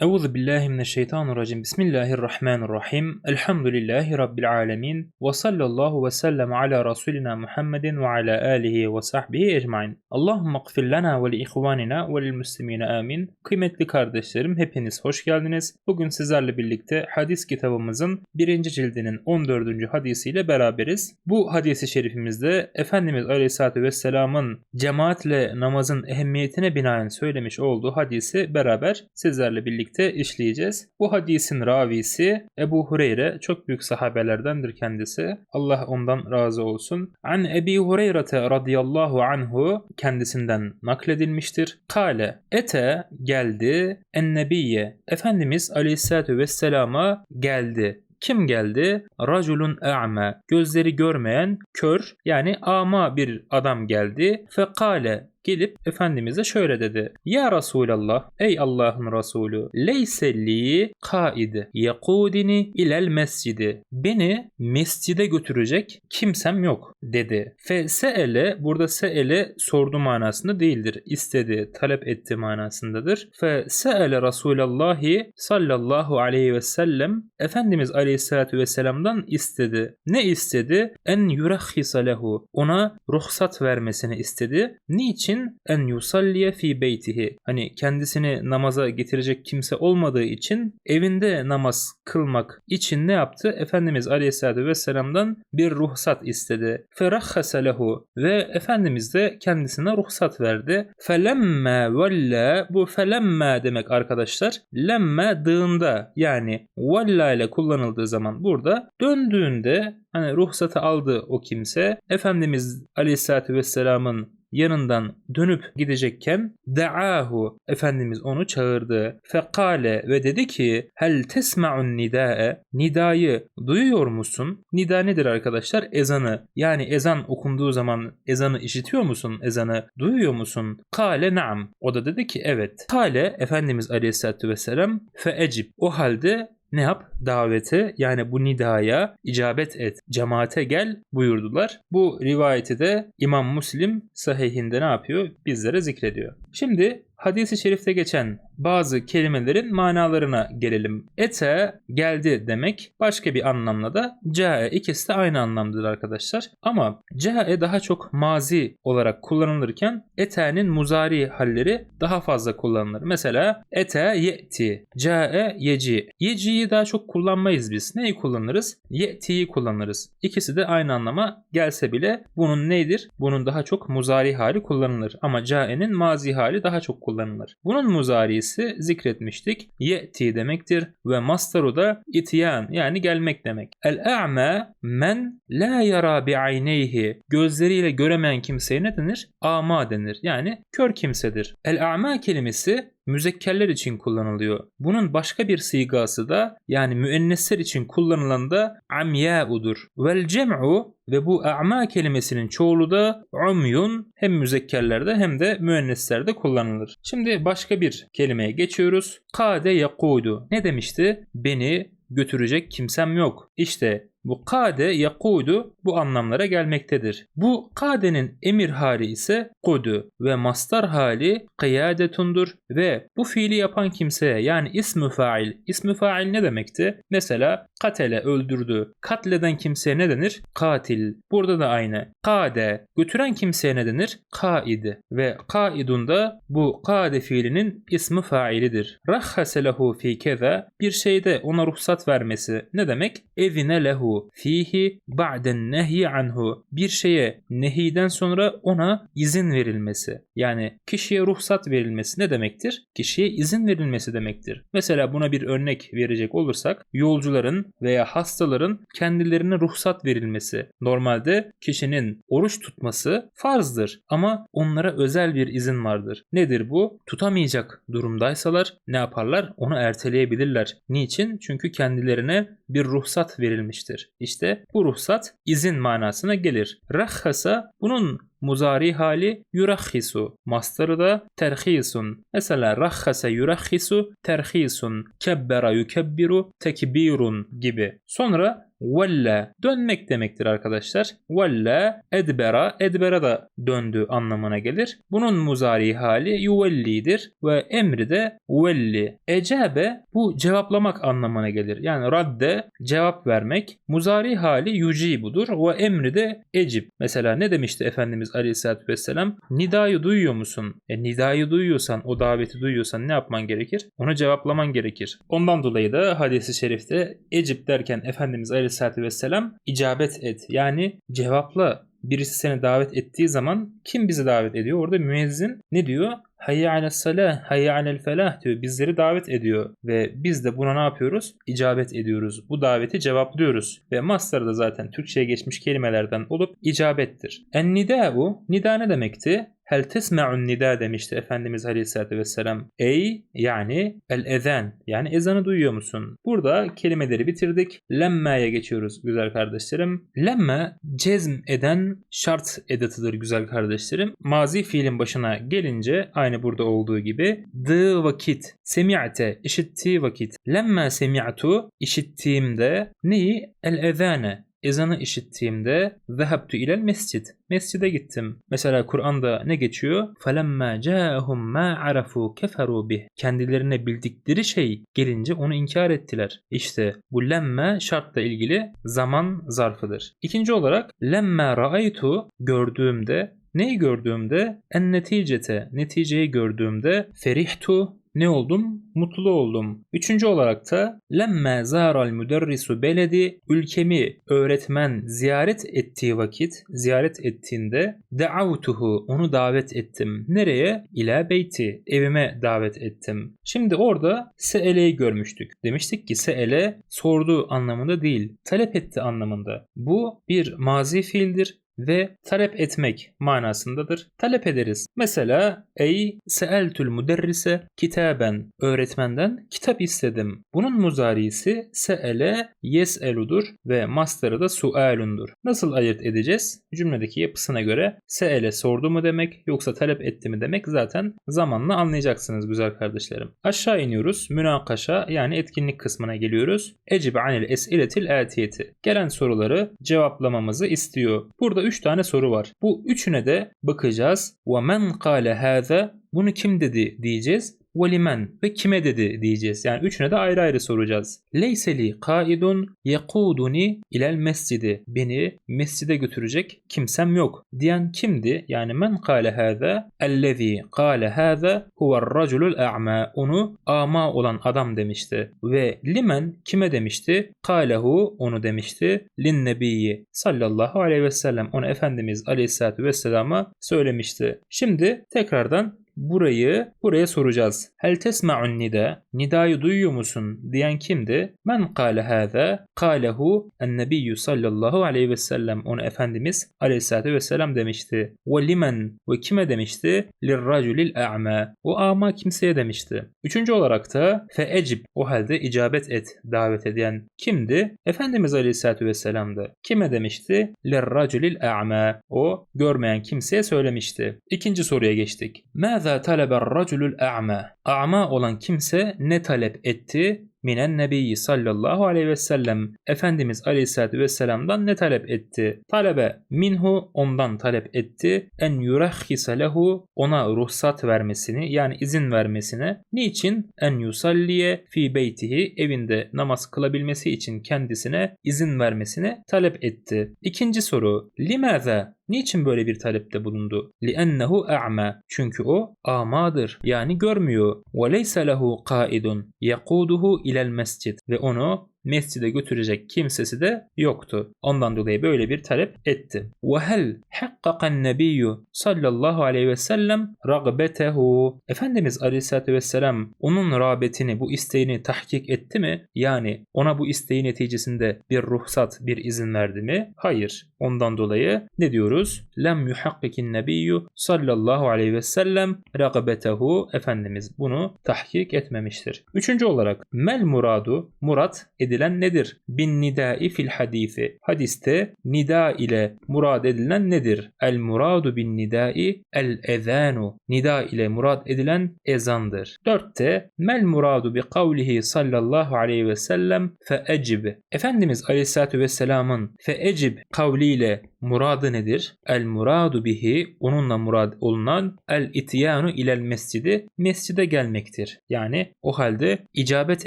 Euzu billahi mineşşeytanirracim. Bismillahirrahmanirrahim. Elhamdülillahi rabbil alamin. Ve sallallahu ve sellem ala rasulina Muhammedin ve ala alihi ve sahbihi ecmaîn. Allahumme gfir lana ve li ihvanina ve lil muslimine amin. Kıymetli kardeşlerim hepiniz hoş geldiniz. Bugün sizlerle birlikte hadis kitabımızın 1. cildinin 14. hadisiyle beraberiz. Bu hadisi şerifimizde Efendimiz Aleyhisselatü Vesselam'ın cemaatle namazın ehemmiyetine binaen söylemiş olduğu hadisi beraber sizlerle birlikte işleyeceğiz. Bu hadisin ravisi Ebu Hureyre çok büyük sahabelerdendir kendisi. Allah ondan razı olsun. An Ebi Hureyre radıyallahu anhu kendisinden nakledilmiştir. Kale ete geldi ennebiye Efendimiz aleyhissalatü vesselama geldi. Kim geldi? Raculun a'ma. Gözleri görmeyen, kör yani ama bir adam geldi. Fekale gelip Efendimiz'e şöyle dedi. Ya Resulallah ey Allah'ın Resulü leyse li kaid yakudini ilel mescidi beni mescide götürecek kimsem yok dedi. Fe se'ele burada se'ele sordu manasında değildir. İstedi, talep etti manasındadır. Fe se'ele Resulallahi sallallahu aleyhi ve sellem Efendimiz aleyhissalatu vesselam'dan istedi. Ne istedi? En yurahhisa lehu. Ona ruhsat vermesini istedi. Niçin? İçin en yusalliye fi beytihi. Hani kendisini namaza getirecek kimse olmadığı için evinde namaz kılmak için ne yaptı? Efendimiz Aleyhisselatü Vesselam'dan bir ruhsat istedi. Ferahhase lehu ve Efendimiz de kendisine ruhsat verdi. Felemme vella bu felemme demek arkadaşlar. Lemme dığında yani valla ile kullanıldığı zaman burada döndüğünde hani ruhsatı aldı o kimse Efendimiz Aleyhisselatü Vesselam'ın yanından dönüp gidecekken da'ahu Efendimiz onu çağırdı. Fekale ve dedi ki hel tesma'un nidae nidayı duyuyor musun? Nida nedir arkadaşlar? Ezanı. Yani ezan okunduğu zaman ezanı işitiyor musun? Ezanı duyuyor musun? Kale naam. O da dedi ki evet. Kale Efendimiz Aleyhisselatü Vesselam fe ecib. O halde ne yap? Davete yani bu nidaya icabet et, cemaate gel buyurdular. Bu rivayeti de İmam Müslim sahihinde ne yapıyor? Bizlere zikrediyor. Şimdi hadisi şerifte geçen bazı kelimelerin manalarına gelelim. Ete geldi demek başka bir anlamla da cae ikisi de aynı anlamdır arkadaşlar. Ama cae daha çok mazi olarak kullanılırken ete'nin muzari halleri daha fazla kullanılır. Mesela ete ye'ti, cae yeci. Yeci'yi daha çok kullanmayız biz. Neyi kullanırız? Ye'ti'yi kullanırız. İkisi de aynı anlama gelse bile bunun neydir? Bunun daha çok muzari hali kullanılır. Ama cae'nin mazi hali daha çok kullanılır. Bunun muzarisi ise zikretmiştik. Ye'ti demektir ve mastaru da itiyan yani gelmek demek. El-a'ma men la yara bi'ayneyhi gözleriyle göremeyen kimseye ne denir? Ama denir. Yani kör kimsedir. El-a'ma kelimesi müzekkerler için kullanılıyor. Bunun başka bir sigası da yani müennesler için kullanılan da amya'udur. Vel cem'u ve bu a'ma kelimesinin çoğulu da umyun hem müzekkerlerde hem de müenneslerde kullanılır. Şimdi başka bir kelimeye geçiyoruz. Kade yakudu. Ne demişti? Beni götürecek kimsem yok. İşte bu kade yakudu bu anlamlara gelmektedir. Bu kadenin emir hali ise kudu ve mastar hali kıyadetundur ve bu fiili yapan kimseye yani ismi fail. İsmi fail ne demekti? Mesela katele öldürdü. Katleden kimseye ne denir? Katil. Burada da aynı. Kade götüren kimseye ne denir? Kaid ve kaidun da bu kade fiilinin ismi failidir. Rahhase lehu fi keza bir şeyde ona ruhsat vermesi ne demek? Evine lehu fihi ba'den nehyi anhu bir şeye nehiden sonra ona izin verilmesi. Yani kişiye ruhsat verilmesi ne demektir? Kişiye izin verilmesi demektir. Mesela buna bir örnek verecek olursak yolcuların veya hastaların kendilerine ruhsat verilmesi. Normalde kişinin oruç tutması farzdır ama onlara özel bir izin vardır. Nedir bu? Tutamayacak durumdaysalar ne yaparlar? Onu erteleyebilirler. Niçin? Çünkü kendilerine bir ruhsat verilmiştir demektir. İşte bu ruhsat izin manasına gelir. Rahhasa bunun muzari hali yurahhisu. Mastarı da terhisun. Mesela rahhasa yurahhisu terhisun. Kebbera yukebbiru tekbirun gibi. Sonra Vella dönmek demektir arkadaşlar. Vella edbera edbera da döndü anlamına gelir. Bunun muzari hali yuvellidir ve emri de velli. Ecabe bu cevaplamak anlamına gelir. Yani radde cevap vermek. Muzari hali yucibudur ve emri de ecib. Mesela ne demişti Efendimiz Aleyhisselatü Vesselam? Nidayı duyuyor musun? E, nidayı duyuyorsan, o daveti duyuyorsan ne yapman gerekir? Onu cevaplaman gerekir. Ondan dolayı da hadisi şerifte ecib derken Efendimiz Aleyhisselatü Vesselam icabet et. Yani cevapla birisi seni davet ettiği zaman kim bizi davet ediyor? Orada müezzin ne diyor? Hayya alel salah, hayya alel felah diyor. Bizleri davet ediyor. Ve biz de buna ne yapıyoruz? İcabet ediyoruz. Bu daveti cevaplıyoruz. Ve mastar da zaten Türkçe'ye geçmiş kelimelerden olup icabettir. En nida'u, nida ne demekti? Hel tesma'un nida demişti Efendimiz Aleyhisselatü Vesselam. Ey yani el ezan yani ezanı duyuyor musun? Burada kelimeleri bitirdik. Lemma'ya geçiyoruz güzel kardeşlerim. Lemme cezm eden şart edatıdır güzel kardeşlerim. Mazi fiilin başına gelince aynı burada olduğu gibi dı vakit semi'te işittiği vakit lemme semi'tu işittiğimde neyi el ezane ezanı işittiğimde vehebtu ilel mescid. Mescide gittim. Mesela Kur'an'da ne geçiyor? Felemma ca'ahum ma arafu keferu bih. Kendilerine bildikleri şey gelince onu inkar ettiler. İşte bu lemme şartla ilgili zaman zarfıdır. İkinci olarak lemme ra'aytu gördüğümde Neyi gördüğümde en neticete, neticeyi gördüğümde ferihtu ne oldum? Mutlu oldum. Üçüncü olarak da lemme zaral müderrisu beledi ülkemi öğretmen ziyaret ettiği vakit ziyaret ettiğinde da'avtuhu onu davet ettim. Nereye? İla beyti evime davet ettim. Şimdi orada se'eleyi görmüştük. Demiştik ki se'ele sordu anlamında değil talep etti anlamında. Bu bir mazi fiildir ve talep etmek manasındadır. Talep ederiz. Mesela ey seeltül müderrise kitaben öğretmenden kitap istedim. Bunun muzarisi seele yeseludur ve mastarı da sualundur. Nasıl ayırt edeceğiz? Cümledeki yapısına göre seele sordu mu demek yoksa talep etti mi demek zaten zamanla anlayacaksınız güzel kardeşlerim. Aşağı iniyoruz. Münakaşa yani etkinlik kısmına geliyoruz. Ecib anil esiletil atiyeti. Gelen soruları cevaplamamızı istiyor. Burada 3 tane soru var. Bu üçüne de bakacağız. وَمَنْ قَالَ هَذَا Bunu kim dedi diyeceğiz velimen ve kime dedi diyeceğiz. Yani üçüne de ayrı ayrı soracağız. Leyseli kaidun yekuduni ilel mescidi. Beni mescide götürecek kimsem yok. Diyen kimdi? Yani men kâle hâzâ ellezî kâle hâzâ huver raculul a'ma. Onu ama olan adam demişti. Ve limen kime demişti? Kâlehu onu demişti. Lin nebiyyi sallallahu aleyhi ve sellem. Onu Efendimiz aleyhissalatü vesselama söylemişti. Şimdi tekrardan burayı buraya soracağız. Hel tesma'un nida? Nidayı duyuyor musun? diyen kimdi? Men kâle hâzâ? Kâlehu ennebiyyü sallallahu aleyhi ve sellem. Onu Efendimiz aleyhissalatü vesselam demişti. Ve limen? Ve kime demişti? Lirraculil a'ma. O ama kimseye demişti. Üçüncü olarak da fe ecib. O halde icabet et. Davet eden kimdi? Efendimiz aleyhissalatü vesselam'dı. Kime demişti? Lirraculil a'ma. O görmeyen kimseye söylemişti. İkinci soruya geçtik. Mâzâ ماذا talebe الرجل الأعمى A'ma olan kimse ne talep etti? minen nebiyyi sallallahu aleyhi ve sellem Efendimiz aleyhissalatü vesselam'dan ne talep etti? Talebe minhu ondan talep etti. En yurahhise lehu ona ruhsat vermesini yani izin vermesine. Niçin? En yusalliye fi beytihi evinde namaz kılabilmesi için kendisine izin vermesine talep etti. İkinci soru. Limaza Niçin böyle bir talepte bulundu? لِأَنَّهُ أَعْمَى Çünkü o amadır yani görmüyor. وَلَيْسَ لَهُ قَائِدٌ يَقُودُهُ ilel mescid ve onu mescide götürecek kimsesi de yoktu. Ondan dolayı böyle bir talep etti. وَهَلْ حَقَّقَ النَّبِيُّ sallallahu aleyhi ve sellem ragbetehu. Efendimiz aleyhissalatü vesselam onun rağbetini, bu isteğini tahkik etti mi? Yani ona bu isteği neticesinde bir ruhsat, bir izin verdi mi? Hayır. Ondan dolayı ne diyoruz? Lem yuhakkikin nebiyyü sallallahu aleyhi ve sellem ragbetehu. Efendimiz bunu tahkik etmemiştir. Üçüncü olarak mel muradu, murat edilmiştir edilen nedir? Bin nidai fil hadisi. Hadiste nida ile murad edilen nedir? El muradu bin nidai el ezanu. Nida ile murad edilen ezandır. Dörtte mel muradu bi kavlihi sallallahu aleyhi ve sellem fe ecib. Efendimiz aleyhissalatü vesselamın fe ecib kavliyle muradı nedir? El muradu bihi onunla murad olunan el ityanu ilel mescidi mescide gelmektir. Yani o halde icabet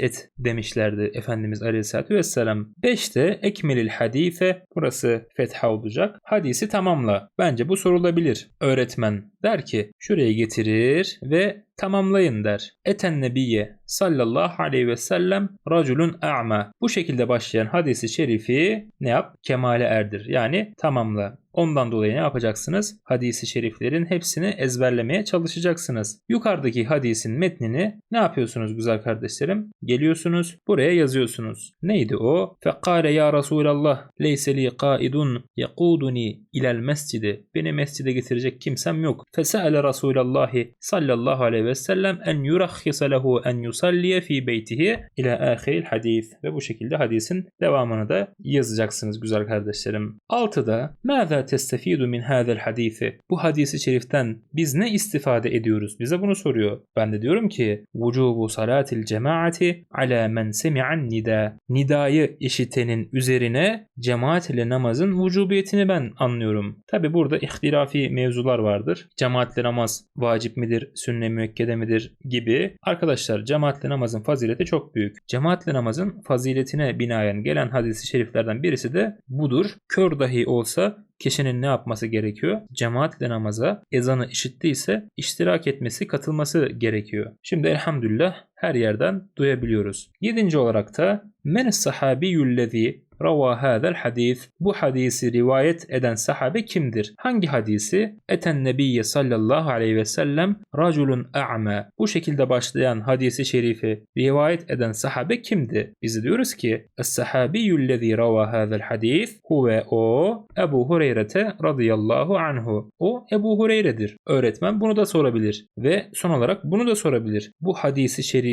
et demişlerdi Efendimiz Aleyhisselatü Vesselam. Beşte ekmelil hadife burası fetha olacak. Hadisi tamamla. Bence bu sorulabilir. Öğretmen der ki şuraya getirir ve tamamlayın der. Eten nebiye sallallahu aleyhi ve sellem raculun a'ma. Bu şekilde başlayan hadisi şerifi ne yap? Kemale erdir. Yani tamamla. Ondan dolayı ne yapacaksınız? Hadisi şeriflerin hepsini ezberlemeye çalışacaksınız. Yukarıdaki hadisin metnini ne yapıyorsunuz güzel kardeşlerim? Geliyorsunuz buraya yazıyorsunuz. Neydi o? Fekale ya Resulallah leyse li qaidun yekuduni ilel mescidi. Beni mescide getirecek kimsem yok. Fese'ele Resulallahi sallallahu aleyhi ve sellem en yurahhisa lehu en yusalliye fi beytihi ila ahiril hadis. Ve bu şekilde hadisin devamını da yazacaksınız güzel kardeşlerim. Altıda ماذا testefidu min hadel hadisi? Bu hadisi şeriften biz ne istifade ediyoruz? Bize bunu soruyor. Ben de diyorum ki vucubu salatil cemaati ala men semi'an nida. Nidayı işitenin üzerine cemaat ile namazın vücubiyetini ben anlıyorum. Tabi burada ihtilafi mevzular vardır. Cemaatle namaz vacip midir, sünne müekkede midir gibi. Arkadaşlar cemaatle namazın fazileti çok büyük. Cemaatle namazın faziletine binaen gelen hadisi şeriflerden birisi de budur. Kör dahi olsa kişinin ne yapması gerekiyor? Cemaatle namaza ezanı işittiyse iştirak etmesi, katılması gerekiyor. Şimdi elhamdülillah her yerden duyabiliyoruz. Yedinci olarak da men sahabiyyüllezî Rava hadel hadis. Bu hadisi rivayet eden sahabe kimdir? Hangi hadisi? Eten nebiyye sallallahu aleyhi ve sellem raculun a'ma. Bu şekilde başlayan hadisi şerifi rivayet eden sahabe kimdi? Biz diyoruz ki Es-sahabiyyullezî rava hadel hadis huve o Ebu Hureyre'te radıyallahu anhu. O Ebu Hureyre'dir. Öğretmen bunu da sorabilir. Ve son olarak bunu da sorabilir. Bu hadisi şerifi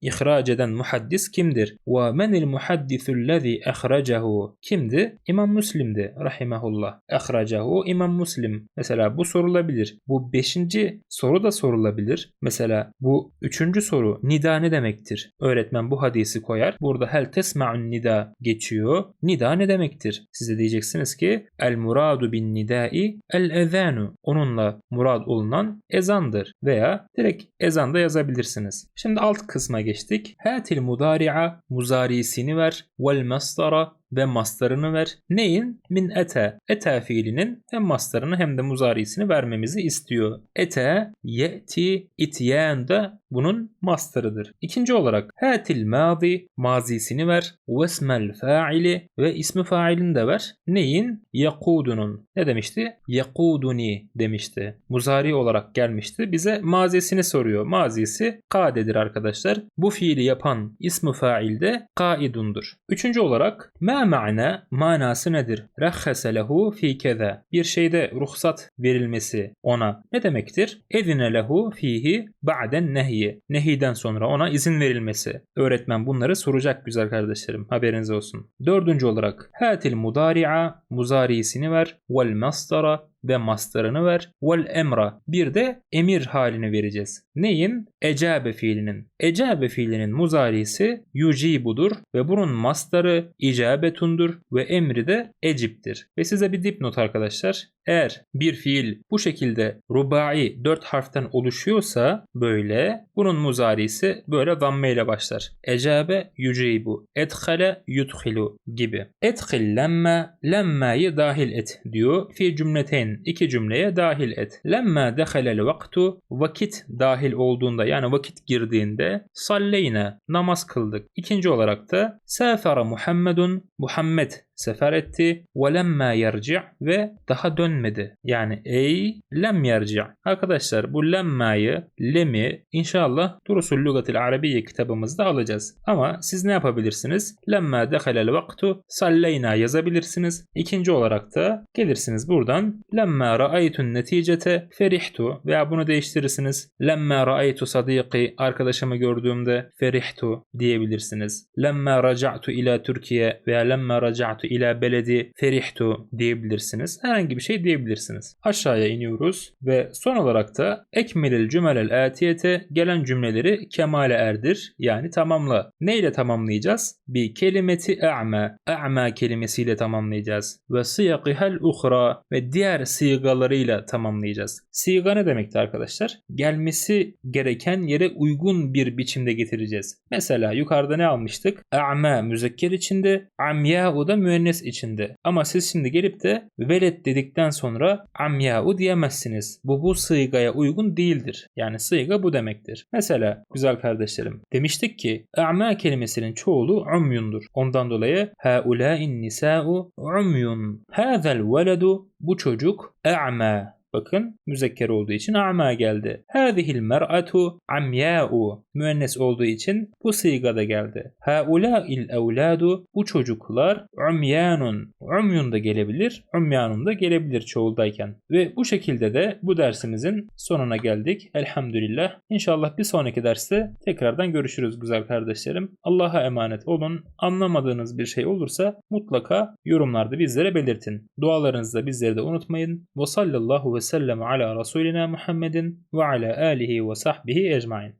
ihraç eden muhaddis kimdir? Ve menil muhaddisullezî ehracehu kimdi? İmam Müslim'di rahimehullah. Ehracehu İmam Müslim. Mesela bu sorulabilir. Bu beşinci soru da sorulabilir. Mesela bu üçüncü soru nida ne demektir? Öğretmen bu hadisi koyar. Burada hel tesma'un nida geçiyor. Nida ne demektir? Size diyeceksiniz ki el muradu bin nidai el ezanu. Onunla murad olunan ezandır. Veya direkt ezanda yazabilirsiniz. Şimdi alt kısma geçtik. Hatil mudari'a muzarisini ver. Vel masdara ve mastarını ver. Neyin? Min ete. Ete fiilinin hem mastarını hem de muzarisini vermemizi istiyor. Ete, ye'ti, ityen de bunun mastarıdır. İkinci olarak hatil madi mazisini ver. Vesmel faili ve ismi failini de ver. Neyin? Yakudunun. Ne demişti? Yakuduni demişti. Muzari olarak gelmişti. Bize mazisini soruyor. Mazisi kadedir arkadaşlar. Bu fiili yapan ismi fail de kaidundur. Üçüncü olarak ma ma'na manası nedir? Rahhase lehu fi keza. Bir şeyde ruhsat verilmesi ona ne demektir? Edine lehu fihi ba'den nehyi. Nehiden sonra ona izin verilmesi. Öğretmen bunları soracak güzel kardeşlerim. Haberiniz olsun. Dördüncü olarak hatil mudari'a muzarisini ver vel mastara ve mastarını ver. Vel emra. Bir de emir halini vereceğiz. Neyin? Ecabe fiilinin. Ecabe fiilinin muzarisi yucibudur ve bunun mastarı icabetundur ve emri de eciptir. Ve size bir dipnot arkadaşlar. Eğer bir fiil bu şekilde rubai dört harften oluşuyorsa böyle bunun muzarisi böyle damme ile başlar. Ecabe yucibu, edhale yudhilu gibi. Edhil lemme, lemma'yı dahil et diyor. Fi cümleteyn iki cümleye dahil et. Lemma dehalel vaktu vakit dahil olduğunda yani vakit girdiğinde salleyne namaz kıldık. İkinci olarak da sefere Muhammedun Muhammed sefer etti. Lemma yerci' ve daha dönmedi. Yani ey lem yerci'. Arkadaşlar bu lemma'yı, lemi inşallah Durusul Lugatil Arabiye kitabımızda alacağız. Ama siz ne yapabilirsiniz? Lemma dehalel vaktu salleyna yazabilirsiniz. İkinci olarak da gelirsiniz buradan lemma ra'aytun neticete ferihtu veya bunu değiştirirsiniz. Lemma ra'aytu sadiqi arkadaşımı gördüğümde ferihtu diyebilirsiniz. Lemma raca'tu ila Türkiye veya lemma raca'tu ila beledi ferihtu diyebilirsiniz. Herhangi bir şey diyebilirsiniz. Aşağıya iniyoruz ve son olarak da ekmelil cümelel atiyete gelen cümleleri kemale erdir. Yani tamamla. Neyle tamamlayacağız? Bir kelimeti a'ma. A'ma kelimesiyle tamamlayacağız. Ve siyakihel uhra ve diğer sigalarıyla tamamlayacağız. Siga ne demekti arkadaşlar? Gelmesi gereken yere uygun bir biçimde getireceğiz. Mesela yukarıda ne almıştık? A'ma müzekker içinde, amya'u da müennes içinde. Ama siz şimdi gelip de velet dedikten sonra amya'u diyemezsiniz. Bu bu sığgaya uygun değildir. Yani sığga bu demektir. Mesela güzel kardeşlerim demiştik ki a'ma kelimesinin çoğulu umyundur. Ondan dolayı haulâin nisa'u umyun. Hâzel veledu bu çocuk a'ma Bakın müzekker olduğu için a'ma geldi. Hâzihil mer'atu amya'u müennes olduğu için bu sigada geldi. Haulâil evlâdu bu çocuklar umyanun. Umyun da gelebilir, umyanun da gelebilir çoğuldayken. Ve bu şekilde de bu dersimizin sonuna geldik. Elhamdülillah. İnşallah bir sonraki derste tekrardan görüşürüz güzel kardeşlerim. Allah'a emanet olun. Anlamadığınız bir şey olursa mutlaka yorumlarda bizlere belirtin. Dualarınızı da bizleri de unutmayın. Ve sallallahu ve sellem ala Resulina Muhammedin ve ala alihi ve sahbihi ecmain.